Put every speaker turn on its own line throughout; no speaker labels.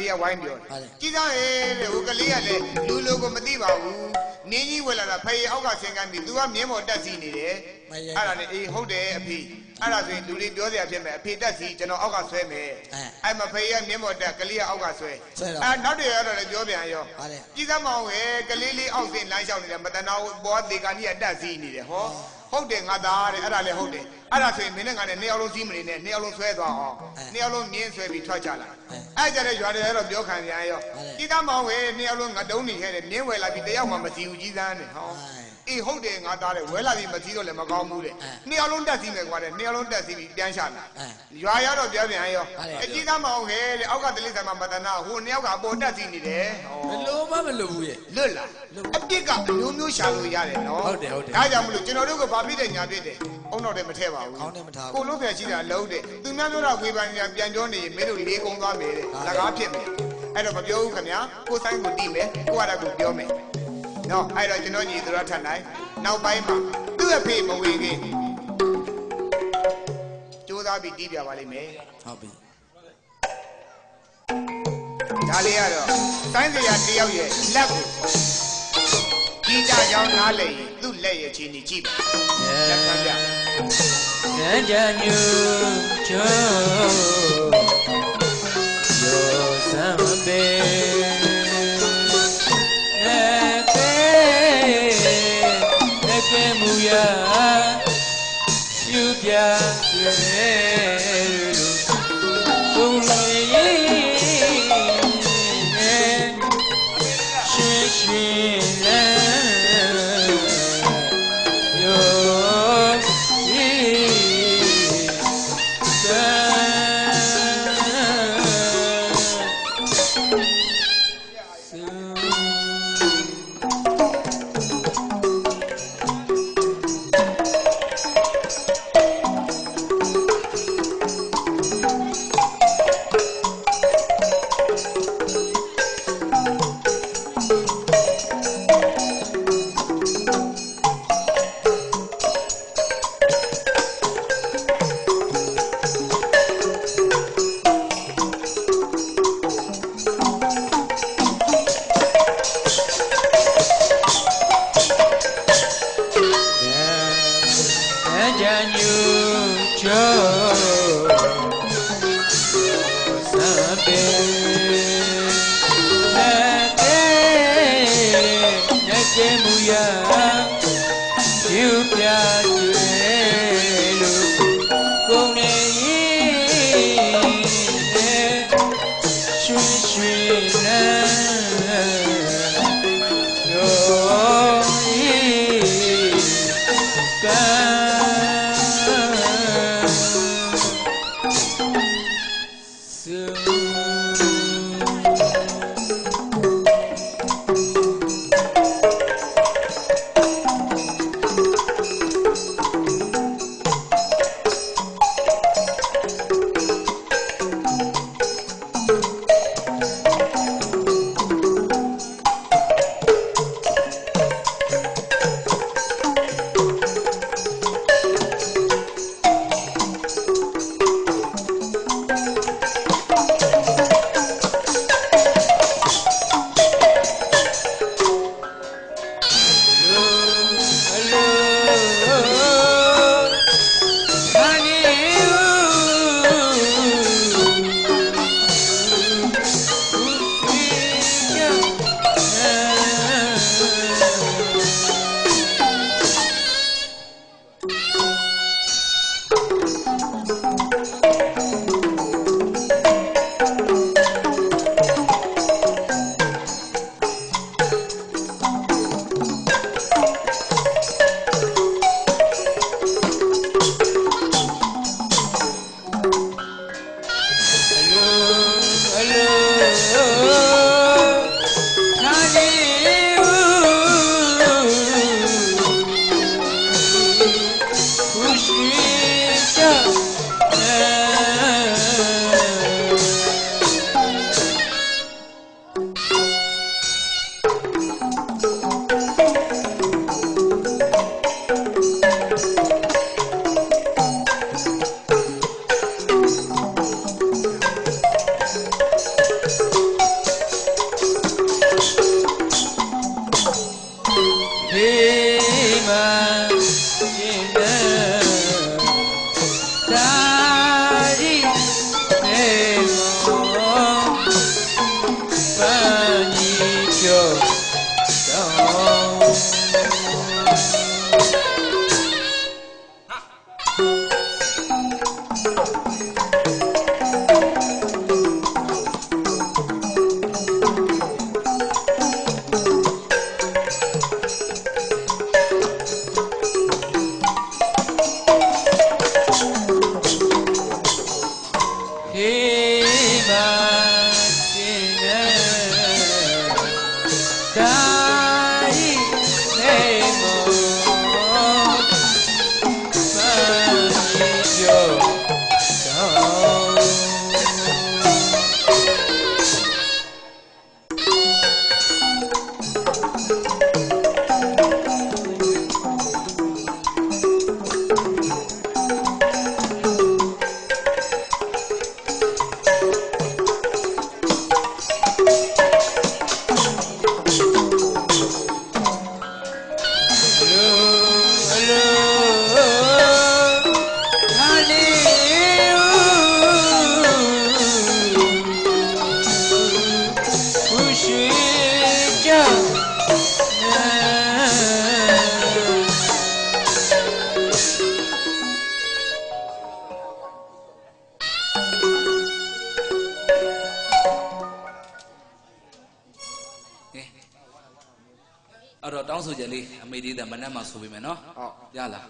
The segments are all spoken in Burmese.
လေးကဝိုင်းပြော
ဟုတ်တယ်
ကြီးသားရဲ့တဲ့ဟိုကလေးကလည်းလူလိုကိုမသိပါဘူးနင်းကြီးဝယ်လာတာဖေးအောက်ကဆင်ကမ်းပြီး तू ကမြင်းပေါ်တက်စီနေတယ်
မရဲ
အဲ့ဒါနဲ့အေးဟုတ်တယ်အဖေအဲ့ဒါဆိုရင်လူလေးပြောစရာဖြစ်မယ်အဖေတက်စီကျွန်တော်အောက်ကဆွဲမယ်
အဲ
အဲ့မဖေးကမြင်းပေါ်တက်ကလေးကအောက်ကဆွဲ
ဆွဲတော့
အဲ့နောက်တရရတော့လည်းပြောပြန်ရော
ဟုတ်တယ်
ကြီးသားမောင်ရဲ့ကလေးလေးအောက်စင်လမ်းလျှောက်နေတယ်မတနာဘူးဘောဒေကာနီကတက်စီနေတယ်ဟော ဟုတ်တယ်ငါသားတဲ့အဲ့ဒါလည်းဟုတ်တယ်အဲ့ဒါဆိုရင်မင်းနဲ့ငါနဲ့နှစ်ယောက်လုံးစီးမနေနဲ့နှစ်ယောက်လုံးဆွဲသွားအောင်နှစ်ယောက်လုံးမြင်းဆွဲပြီးထွက်ကြလာအဲ့ကြတဲ့ရွာတွေကတော့ပြောခံပြန်ရောကြီးသားမောင်ရဲ့နှစ်ယောက်လုံးငါတုံးနေခဲ့တယ်မြင်းဝယ်လာပြီးတယောက်မှမစီဘူးကြီးသားနဲ့ဟော အေးဟုတ်တယ်ငါသားတယ်ဝဲလာပြီးမစည်းတော့လည်းမကောင်းဘူးတဲ့နှစ်ယောက်လုံးတက်စီမယ်ကွာတဲ့နှစ်ယောက်လုံးတက်စီပြီးပြန်ရှာလာရွာရောက်တော့ပြောပြန်ရောအကြီးသားမအောင်ခဲတဲ့အောက်ကတလိဆန်မမတနာဟိုနှစ်ယောက်ကအပေါ်တက်စီနေတယ်
ဘလို့မှမလို့ဘူးရဲ့
လွတ်လာအပြစ်ကအမျိုးမျိုးရှာလို့ရတယ်နော်
ဟုတ်တယ်ဟုတ်တယ်
ဒါကြောင့်မလို့ကျွန်တော်တို့ကဘာဖြစ်တယ်ညာဖြစ်တယ်အုံတော့တယ်မထည့်ပါဘူး
ကောင်းတယ်မထားဘူး
ကိုလုံးဖယ်ရှိတာလုံးတယ်သူများပြောတာဝေဖန်ညာပြန်ပြောနေရင်မင်းတို့လေးကုန်းသွားမယ်တဲ့လကားဖြစ်မယ်အဲ့တော့မပြောဘူးခင်ဗျာကိုဆိုင်ကိုတီးမယ်ကိုကတည်းကပြောမယ် နော်အဲ့တော့ကျွန်တော်ညီသူရထပ်နိုင်နောက်ပိုင်းမှာသူ့အဖေမဝင်ခင်ကြိုးစားပြီးတီးပြပါလိမ့်မယ်
ဟုတ်ပြီ
ဒါလေးကတော့တိုင်းစရာတယောက်ရဲ့လက်ကိုကြီးကြကြောင်းနားလေရင်သူ့လက်ရဲ့ချင်းကြီးကြည့်ပါလက်ခံပြ
ရန် ယူ Jesus.
Eh.
အဲ့တော့တောင်းဆိုချက်လေးအမေဒီတာမနက်မှဆိုပေးမယ်နော်
ဟုတ်
ရလား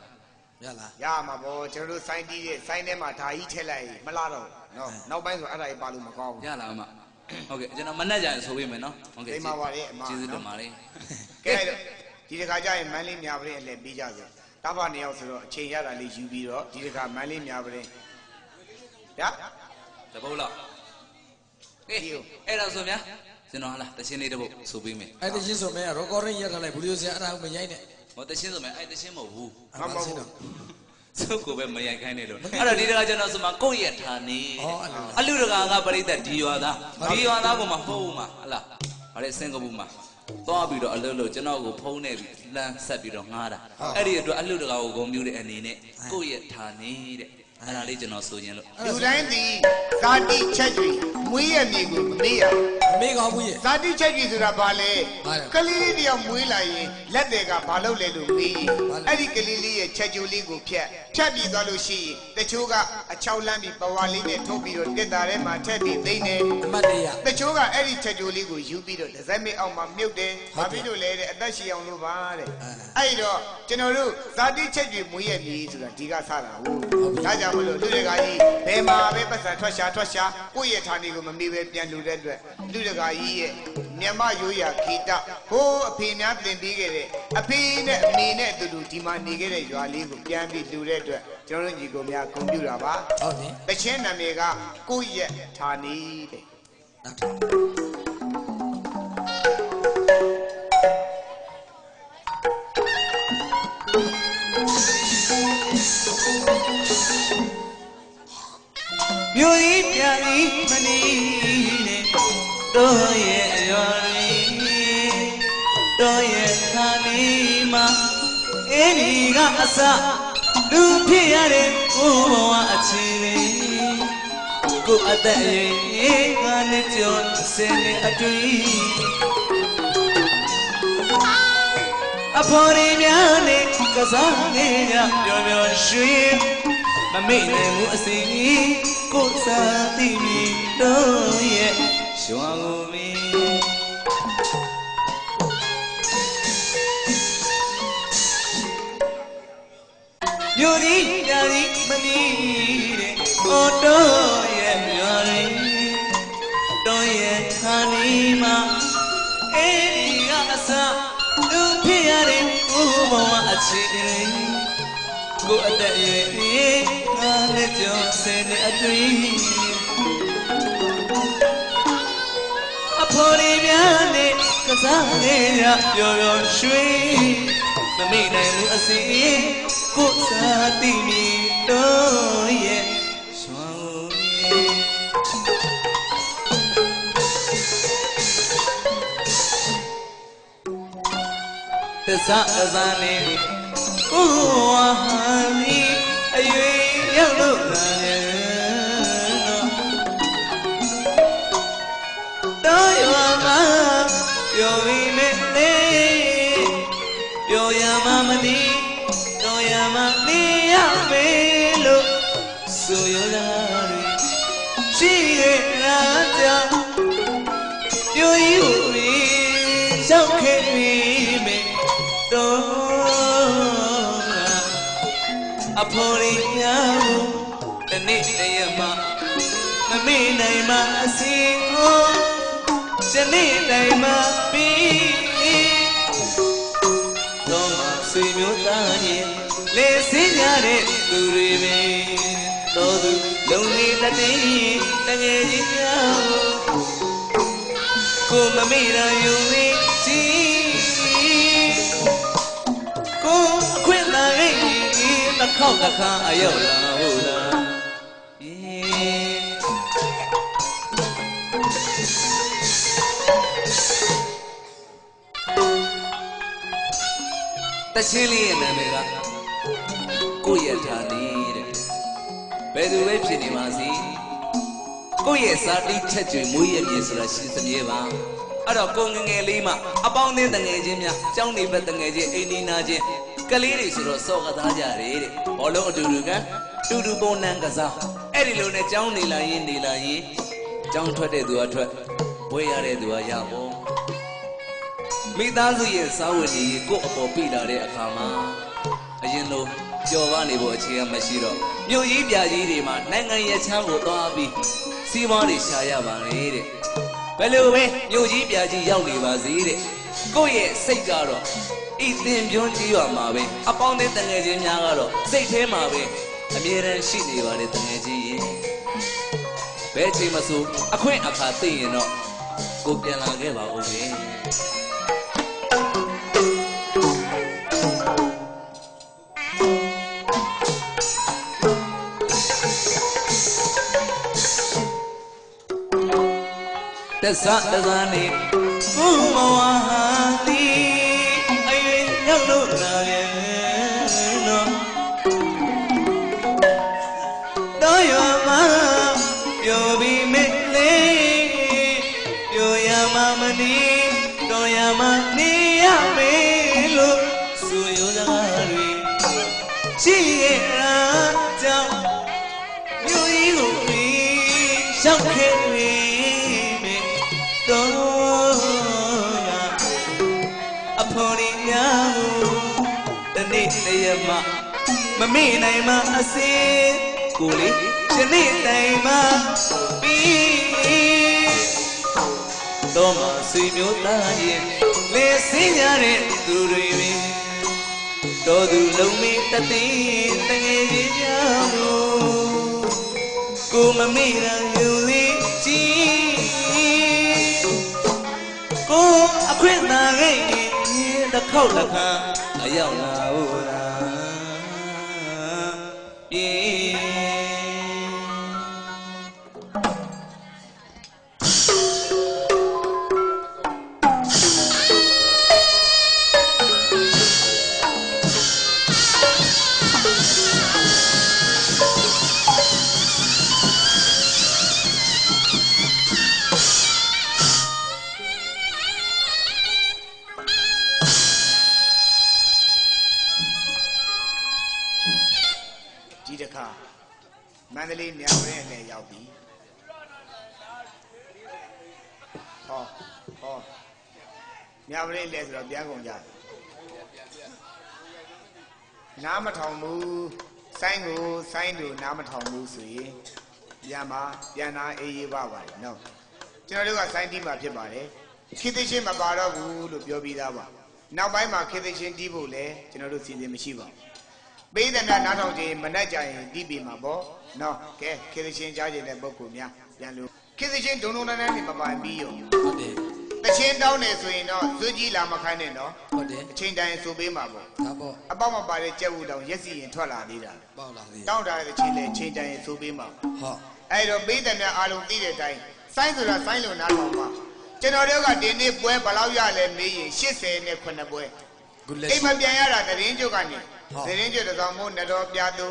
ရလား
ရမှာပေါ့ကျွန်တော်တို့စိုင်းတီးရဲ့စိုင်းထဲမှာဓာကြီးထည့်လိုက်မလားတော့နော်နောက်ပိုင်းဆိုအဲ့ဒါကြီးပါလို့မကောင်းဘူး
ရလားအမဟုတ်ကဲ့ကျွန်တော်မနက်ကြရင်ဆိုပေးမယ်နော်ဟုတ်ကဲ့
ဒီမှာပါတယ်အမ
ကျေးဇူးတင်ပါတယ်
ကဲဒီတစ်ခါကျရင်မန်းလေးမြားပရင်းအလဲပေးကြစို့ တာဘာနေရောက်ဆိုတော့အချိန်ရတာလေးယူပြီးတော့ဒီတစ်ခါမန်းလေးမြာပရင်ရ
တပုတ်လောက်ဟေးအဲ့ဒါဆိုများကျွန်တော်ဟလာတချင်းလေးတစ်ပုတ်ဆိုပေးမယ်
အဲ့ဒီချင်းဆိုမဲရောကောရင်းရက်ထားလိုက်ဘူးလို့ဆရာအဲ့ဒါကိုမရိုက်နဲ့
ဟောတချင်းဆိုမယ်အဲ့တချင်းမဟုတ်ဘူး
မမဟုတ်ဘူး
စုပ်ကိုပဲမရိုက်ခိုင်းနေလို့အဲ့တော့ဒီတကကျွန်တော်ဆိုမှာကိုယ့်ရဲ့ဌာနေ
ဟောအဲ့လို
အလူတကာကပရိသတ်ဒီရွာသားဒီရွာသားကမှဟုတ်မှာဟလားဗါလေစင်ကာပူမှာ သွားပြီးတော့အလုပ်လုပ်ကျွန်တော်ကိုဖုန်းနဲ့ပြီးလမ်းဆက်ပြီးတော့ငားတာအဲ့ဒီအတွက်အလူတကာကိုဂုံပြူတဲ့အနေနဲ့ကိုယ့်ရဲ့ဌာနေတဲ့ အဲ့ဒါလေးကျွန်တော်ဆိုရင်လို့
လူတိုင်းဒီဇာတိချက်တွေမွေးရမြေကိုမမေ့ရဘူး
အမေကောင်းဘူးရဲ့
ဇာတိချက်ကြီးဆိုတာဘာလဲ
ဘာလဲ
ကလေးလေးတယောက်မွေးလာရင်လက်တွေကဘာလုပ်လဲလို့မေးရင်
ဘာလဲ
အဲ့ဒီကလေးလေးရဲ့ချက်ကြိုလေးကိုဖြတ်ဖြတ်ပြီးသွားလို့ရှိရင်တချို့ကအချောက်လန်းပြီးပဝါလေးနဲ့ထုတ်ပြီးတော့တက်တာထဲမှာထည့်ပြီးသိမ့်တယ်
အမတ်တရ
တချို့ကအဲ့ဒီချက်ကြိုလေးကိုယူပြီးတော့ဒီဇိုင်းမေအောက်မှာမြုပ်တယ်
ဟု
ဘာ
တ်တယ်
ဖြစ်လို့လဲတဲ့အသက်ရှည်အောင်လို့ပါတဲ့
အဲ
အဲ့တော့ကျွန်တော်တို့ဇာတိချက်ကြီးမွေးရမြေဆိုတာဒီကစတာဟုတ်
ဟုတ်ပြီ
ဒါကြောင့်မလို့လူတွေကကြီးဘယ်မှာပဲပတ်စံထွက်ရှာထွက်ရှာကိုယ့်ရဲ့ဌာနေကိုမမေ့ပဲပြန်လူတဲ့အတွက်လူတွေကကြီးရဲ့မြန်မာရိုးရာခေတ္တဟိုးအဖေများတင်ပေးခဲ့တဲ့အဖေနဲ့အမေနဲ့အတူတူဒီမှာနေခဲ့တဲ့ရွာလေးကိုပြန်ပြီးလူတဲ့အတွက်ကျွန်တော်တို့ညီကိုများဂုဏ်ပြုတာပါ
ဟုတ်ပြီ
တချင်းနာမည်ကကိုယ့်ရဲ့ဌာနေတဲ့
နောက်ထပ်
အစလူဖြစ်ရတဲ့ကိုဘဝအခြေလေးကိုအသက်အရွယ်ကနဲ့ကြောစင်နေအတွေ့အဖော်ရီများနဲ့ကစားနေကြပျော်ပျော်ရွှင်မမေ့နိုင်မှုအစီကိုစားသိမိတော့ရဲ့ရွှာကိုမင်း မြို့ဒီဓာရီမနီတဲ့အော်တော့ရဲ့ရွာရင်းတော့ရဲ့ခါနီမှာအေးဒီကအစလူဖြစ်ရတဲ့ကိုယ်ဘဝအခြေအနေကိုယ်အသက်အရွယ်ကြီးငါနဲ့ကြောဆယ်နဲ့အတွင်းအဖော်ရီများနဲ့ကစားနေကြပျော်ပျော်ရွှင်မမိနိုင်ဘူးအစီ ကိုယ်စားသိမိတော့ရဲ့ရွှာကိုမြင်တစအစနေကိုဝါဟန်ဒီအရွယ်ရောက်လို့လာရဲ့တော့ ဆိုရလာတွေရှိရဲ့လားကြောင့်ပြိုကြီးကိုရီရောက်ခဲ့ပြီမေတော့အဖော်ရီညာကိုတနေ့တည်းရမှာမမေ့နိုင်မှအစီကိုဇနေ့တိုင်းမှာပြီးတော့မှဆွေမျိုးသားရင်လေစင်းကြတဲ့သူတွေပဲ တော်သူလုံနေတတ်တဲ့တငယ်ချင်းများကိုကိုမမေ့ရယူနေကြည်ကိုအခွင့်လာခဲ့တစ်ခေါက်တစ်ခါအရောက်လာဟုတ်လားတချင်းလေးရဲ့နာမည်ကကိုယ့်ရဲ့ဌာနေတဲ့ ဘယ်သူပဲဖြစ်နေပါစေကိုယ့်ရဲ့ဇာတိချက်ကျွေမွေးရမြေဆိုတာရှင်းစမြဲပါအဲ့တော့ကိုငယ်ငယ်လေးမှအပေါင်းအသင်းတငယ်ချင်းများကျောင်းနေဘက်တငယ်ချင်းအိမ်နီးနာချင်းကလေးတွေဆိုတော့စော့ကစားကြတယ်တဲ့ဘောလုံးအတူတူကတူတူပုံနှံကစားအဲ့ဒီလိုနဲ့ကျောင်းနေလာရင်နေလာရင်ကျောင်းထွက်တဲ့သူကထွက်ဘွဲရတဲ့သူကရပေါ့မိသားစုရဲ့စာဝတ်နေရေးကိုယ့်အပေါ်ပြလာတဲ့အခါမှာ အရင်လိုပျော်ပါနေဖို့အခြေခံမရှိတော့မြို့ကြီးပြကြီးတွေမှာနိုင်ငံရဲ့ချမ်းကိုသွားပြီးစီးပွားတွေရှာရပါလေတဲ့ဘယ်လိုပဲမြို့ကြီးပြကြီးရောက်နေပါစေတဲ့ကိုယ့်ရဲ့စိတ်ကတော့ဤသင်ပြုံးကြီးရမှာပဲအပေါင်းတဲ့တငယ်ချင်းများကတော့စိတ်ထဲမှာပဲအမြဲတမ်းရှိနေပါလေတငယ်ချင်းရင်ဘယ်ချိန်မဆိုအခွင့်အခါသိရင်တော့ကိုပြန်လာခဲ့ပါဦးပဲတ ဆတဆနေဘုမဝဟာတိအရွယ်ရောက်လို့လာရဲ့နော်တော့ရမပြောပြီးမလေးပြောရမမနီတော့ရမနေ မမေ့နိုင်မအစေကိုလေယနေ့တိုင်မှပြီးတော့မဆွေမျိုးသားရင်လေစင်းကြတဲ့သူတွေပဲတော်သူလုံးမင်းတသိတငယ်ချင်းကြောင့်ကိုမမေ့ရယူလေးကြည့်ကိုအခွင့်သာခဲ့ရင်တစ်ခေါက်တစ်ခါအရောက်လာဟုတ်လား
ပြေ ဟောဟောမြောင်ရဲလဲဆိုတော့ပြန်ကုန်ကြတယ်နားမထောင်ဘူးဆိုင်းကိုဆိုင်းတို့နားမထောင်ဘူးဆိုရင်ပြန်ပါပြန်လာအေးရေးပါပါတယ်နော်ကျွန်တော်တို့ကဆိုင်းတီးမှာဖြစ်ပါတယ်ခေတ္တချင်းမပါတော့ဘူးလို့ပြောပြီးသားပါနောက်ပိုင်းမှာခေတ္တချင်းတီးဖို့လဲကျွန်တော်တို့စီစဉ်မရှိပါဘူးပေးတဲ့နားထောင်ခြင်းမနဲ့ကြရင်တီးပြီမှာပေါ့နော်ကဲခေသချင်းကြားခြင်းတဲ့ပုဂ္ဂိုလ်များပြန်လို့ ခေသချင်းဒုံဒုံတန်းတန်းနေမပါပြီးရော
ဟုတ်တယ်
တချင်းတောင်းနေဆိုရင်တော့ဇွတ်ကြီးလာမခိုင်းနဲ့နော်
ဟုတ်တယ်
အချိန်တိုင်းဆိုပေးမှာပေါ့
ဒါပေါ့
အပေါက်မပါတဲ့ကြက်ဝူတောင်ရက်စီရင်ထွက်လာသေးတာ
ပေါ့လာသေး
တောင်းထားတဲ့အချိန်လေအချိန်တိုင်းဆိုပေးမှာပေါ့
ဟော
အဲ့တော့ပေးတဲ့များအားလုံးသိတဲ့အတိုင်းစိုင်းဆိုတာစိုင်းလို့နားထောင်ပါကျွန်တော်တို့ကဒီနေ့ပွဲဘယ်လောက်ရလဲမေးရင်80နဲ့9ပွဲ
ခုလက်
အိမ်မ
ရှိ
ပြန်ရတာသတရင်ကျုပ်ကနေ
ဟုတ်
သတရင်ကျုပ်တစ်စောင်းမို့နတော်ပြသူ